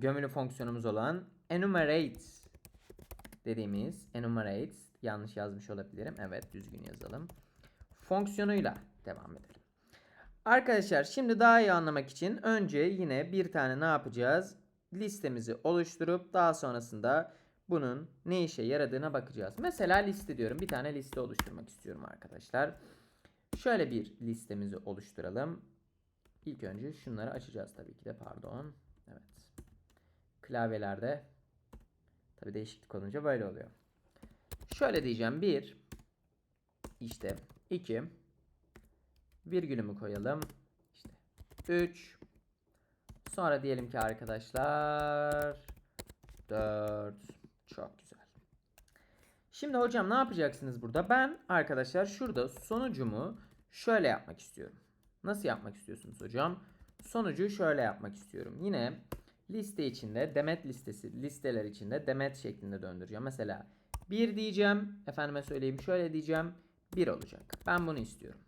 gömülü fonksiyonumuz olan enumerate dediğimiz enumerate yanlış yazmış olabilirim. Evet düzgün yazalım. Fonksiyonuyla devam edelim. Arkadaşlar şimdi daha iyi anlamak için önce yine bir tane ne yapacağız? Listemizi oluşturup daha sonrasında bunun ne işe yaradığına bakacağız. Mesela liste diyorum. Bir tane liste oluşturmak istiyorum arkadaşlar. Şöyle bir listemizi oluşturalım. İlk önce şunları açacağız tabii ki de pardon. Evet. Klavyelerde tabii değişiklik olunca böyle oluyor. Şöyle diyeceğim. 1 işte 2 virgülümü koyalım. İşte 3 sonra diyelim ki arkadaşlar 4 çok güzel. Şimdi hocam ne yapacaksınız burada? Ben arkadaşlar şurada sonucumu şöyle yapmak istiyorum. Nasıl yapmak istiyorsunuz hocam? Sonucu şöyle yapmak istiyorum. Yine liste içinde demet listesi listeler içinde demet şeklinde döndüreceğim. Mesela 1 diyeceğim. Efendime söyleyeyim şöyle diyeceğim. 1 olacak. Ben bunu istiyorum.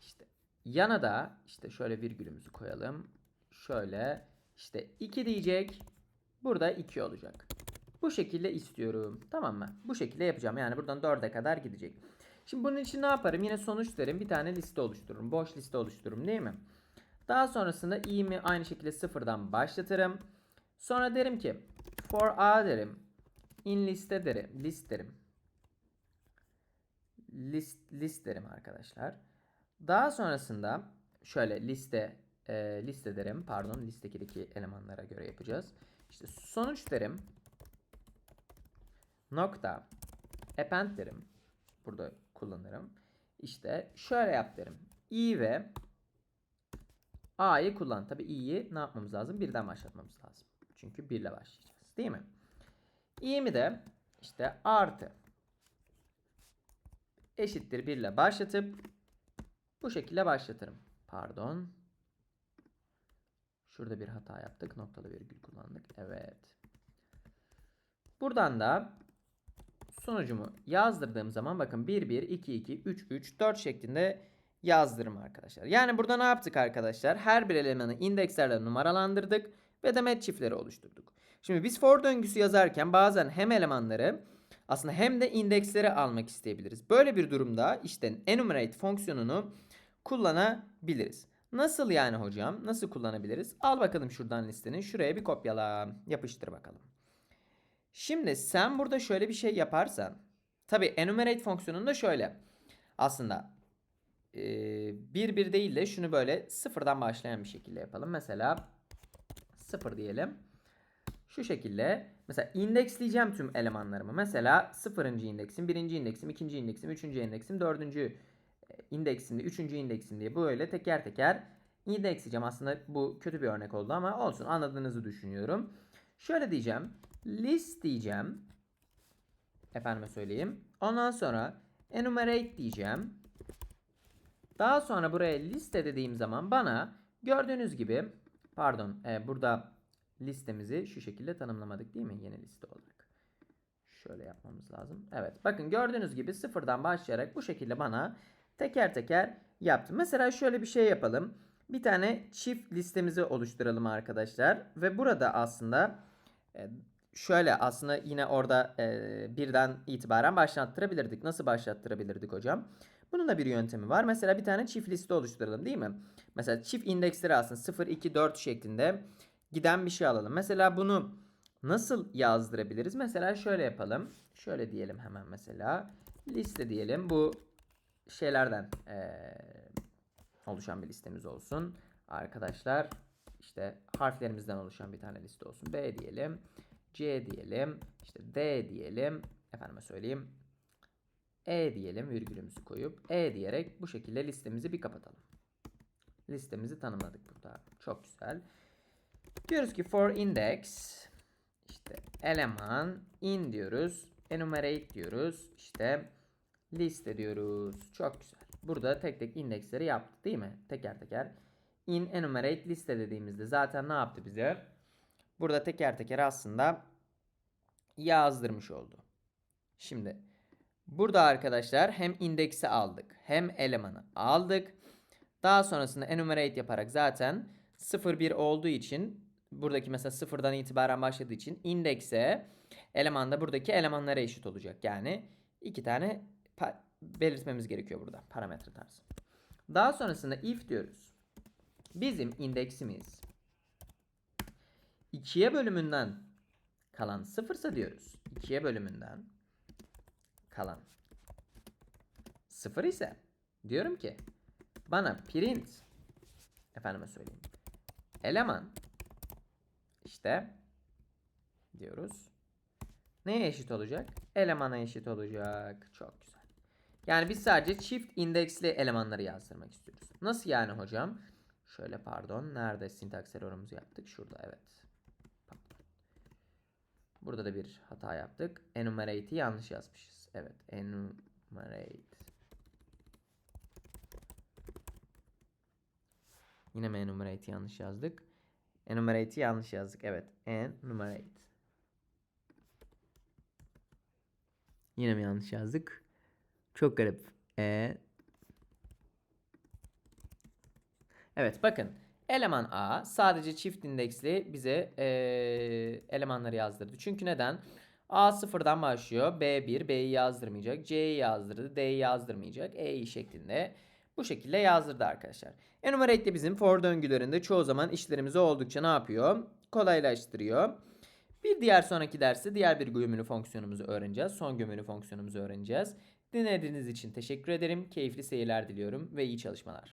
İşte yana da işte şöyle virgülümüzü koyalım. Şöyle işte 2 diyecek. Burada 2 olacak. Bu şekilde istiyorum. Tamam mı? Bu şekilde yapacağım. Yani buradan 4'e kadar gidecek. Şimdi bunun için ne yaparım? Yine sonuç derim. Bir tane liste oluştururum. Boş liste oluştururum değil mi? Daha sonrasında i'mi aynı şekilde sıfırdan başlatırım. Sonra derim ki for a derim. In liste derim. List derim. List, list derim arkadaşlar. Daha sonrasında şöyle liste e, liste derim. Pardon listekideki elemanlara göre yapacağız. İşte sonuç derim. Nokta. Append derim. Burada kullanırım. İşte şöyle yap derim. i ve a'yı kullan. Tabi i'yi ne yapmamız lazım? Birden başlatmamız lazım. Çünkü birle başlayacağız. Değil mi? i'mi de işte artı eşittir 1 ile başlatıp bu şekilde başlatırım. Pardon. Şurada bir hata yaptık. Noktalı virgül kullandık. Evet. Buradan da sonucumu yazdırdığım zaman bakın 1 1 2 2 3 3 4 şeklinde yazdırım arkadaşlar. Yani burada ne yaptık arkadaşlar? Her bir elemanı indekslerle numaralandırdık ve demet çiftleri oluşturduk. Şimdi biz for döngüsü yazarken bazen hem elemanları aslında hem de indeksleri almak isteyebiliriz. Böyle bir durumda işte enumerate fonksiyonunu kullanabiliriz. Nasıl yani hocam? Nasıl kullanabiliriz? Al bakalım şuradan listenin. Şuraya bir kopyala. Yapıştır bakalım. Şimdi sen burada şöyle bir şey yaparsan. Tabi enumerate fonksiyonunda şöyle. Aslında bir bir değil de şunu böyle sıfırdan başlayan bir şekilde yapalım. Mesela sıfır diyelim. Şu şekilde mesela indeksleyeceğim tüm elemanlarımı. Mesela sıfırıncı indeksim, birinci indeksim, ikinci indeksim, üçüncü indeksim, dördüncü indeksimde, üçüncü indeksim diye böyle teker teker indeksleyeceğim. Aslında bu kötü bir örnek oldu ama olsun anladığınızı düşünüyorum. Şöyle diyeceğim. List diyeceğim. Efendime söyleyeyim. Ondan sonra enumerate diyeceğim. Daha sonra buraya liste dediğim zaman bana gördüğünüz gibi pardon e, burada listemizi şu şekilde tanımlamadık değil mi? Yeni liste olarak. Şöyle yapmamız lazım. Evet bakın gördüğünüz gibi sıfırdan başlayarak bu şekilde bana teker teker yaptı. Mesela şöyle bir şey yapalım. Bir tane çift listemizi oluşturalım arkadaşlar. Ve burada aslında e, şöyle aslında yine orada e, birden itibaren başlattırabilirdik. Nasıl başlattırabilirdik hocam? Bunun da bir yöntemi var. Mesela bir tane çift liste oluşturalım değil mi? Mesela çift indeksleri aslında 0, 2, 4 şeklinde giden bir şey alalım. Mesela bunu nasıl yazdırabiliriz? Mesela şöyle yapalım. Şöyle diyelim hemen mesela. Liste diyelim. Bu şeylerden ee, oluşan bir listemiz olsun. Arkadaşlar işte harflerimizden oluşan bir tane liste olsun. B diyelim. C diyelim. işte D diyelim. Efendime söyleyeyim. E diyelim virgülümüzü koyup E diyerek bu şekilde listemizi bir kapatalım. Listemizi tanımladık burada. Çok güzel. Diyoruz ki for index işte eleman in diyoruz. Enumerate diyoruz. İşte liste diyoruz. Çok güzel. Burada tek tek indeksleri yaptık değil mi? Teker teker. In enumerate liste dediğimizde zaten ne yaptı bize? Burada teker teker aslında yazdırmış oldu. Şimdi burada arkadaşlar hem indeksi aldık hem elemanı aldık. Daha sonrasında enumerate yaparak zaten 0 1 olduğu için buradaki mesela sıfırdan itibaren başladığı için indekse eleman da buradaki elemanlara eşit olacak. Yani iki tane belirtmemiz gerekiyor burada parametre tarzı. Daha sonrasında if diyoruz. Bizim indeksimiz 2'ye bölümünden kalan sıfırsa diyoruz. 2'ye bölümünden kalan sıfır ise diyorum ki bana print efendime söyleyeyim eleman işte diyoruz. Neye eşit olacak? Elemana eşit olacak. Çok güzel. Yani biz sadece çift indeksli elemanları yazdırmak istiyoruz. Nasıl yani hocam? Şöyle pardon. Nerede sintaks error'umuzu yaptık? Şurada evet. Burada da bir hata yaptık. Enumerate'i yanlış yazmışız. Evet. Enumerate. Yine mi enumerate'i yanlış yazdık? Enumerate'i yanlış yazdık. Evet. Enumerate. Yine mi yanlış yazdık? Çok garip. E Evet bakın. Eleman A sadece çift indeksli bize eee, elemanları yazdırdı. Çünkü neden? A sıfırdan başlıyor. B1 B'yi yazdırmayacak. C'yi yazdırdı. D'yi yazdırmayacak. E'yi şeklinde bu şekilde yazdırdı arkadaşlar. Enumerate de bizim for döngülerinde çoğu zaman işlerimizi oldukça ne yapıyor? Kolaylaştırıyor. Bir diğer sonraki derste diğer bir gömülü fonksiyonumuzu öğreneceğiz. Son gömülü fonksiyonumuzu öğreneceğiz. Dinlediğiniz için teşekkür ederim. Keyifli seyirler diliyorum ve iyi çalışmalar.